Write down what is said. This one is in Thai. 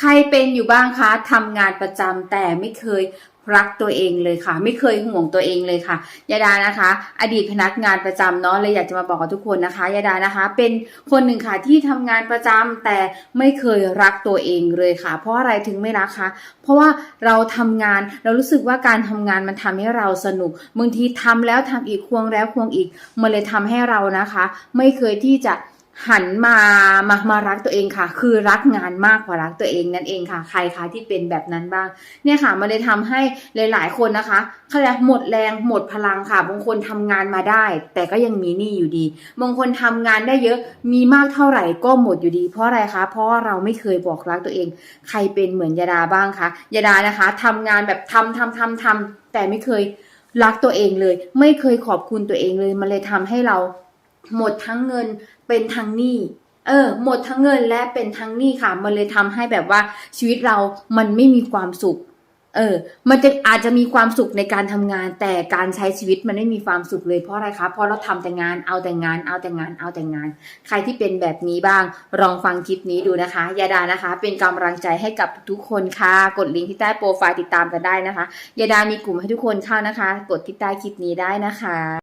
ใครเป็นอยู่บ้างคะทำงานประจำแต่ไม่เคยรักตัวเองเลยค่ะ ไม่เคยห่วงตัวเองเลยค่ะยาดานะคะ อดีตพนักงานประจำเนาะเลยอยากจะมาบอกกับทุกคนนะคะยาดานะคะ เป็นคนหนึ่งค่ะที่ทำงานประจำแต่ไม่เคยรักตัวเองเลยค่ะ เพราะอะไรถึงไม่รักคะเพราะว่าเราทำงานเรารู้สึกว่าการทำงานมันทำให้เราสนุกบางทีทำแล้วทำอีกควงแล้วควงอีกมันเลยทำให้เรานะคะ ไม่เคยที่จะ หันมามามารักตัวเองค่ะ คือรักงานมากกว่ารักตัวเองนั่นเองค่ะ ใครคะที่เป็นแบบนั้นบ้าง เนี่ยค่ะมันเลยทำให้หลาย ๆ คนนะคะเขาเรียกหมดแรงหมดพลังค่ะ บางคนทำงานมาได้ แต่ก็ยังมีหนี้อยู่ดี บางคนทำงานได้เยอะมีมากเท่าไหร่ก็หมดอยู่ดี เพราะอะไรคะเพราะเราไม่เคยบอกรักตัวเอง ใครเป็นเหมือนยาดาบ้างคะยาดานะคะทำงานแบบทำทำทำทำแต่ไม่เคยรักตัวเองเลย ไม่เคยขอบคุณตัวเองเลย มันเลยทำให้เรา หมดทั้งเงินเป็นทั้งหนี้เออหมดทั้งเงินและเป็นทั้งหนี้ค่ะ มันเลยทำให้แบบว่าชีวิตเรามันไม่มีความสุข เออ มันจะอาจจะมีความสุขในการทำงาน แต่การใช้ชีวิตมันไม่มีความสุขเลยเพราะอะไรคะเพราะเราทำแต่งานเอาแต่งานเอาแต่งานเอาแต่งาน ใครที่เป็นแบบนี้บ้างลองฟังคลิปนี้ดูนะคะยาดานะคะ เป็นกำลังใจให้กับทุกคนค่ะ กดลิงก์ที่ใต้โปรไฟล์ติดตามกันได้นะคะยาดามีกลุ่มให้ทุกคนเข้านะคะ กดที่ใต้คลิปนี้ได้นะคะ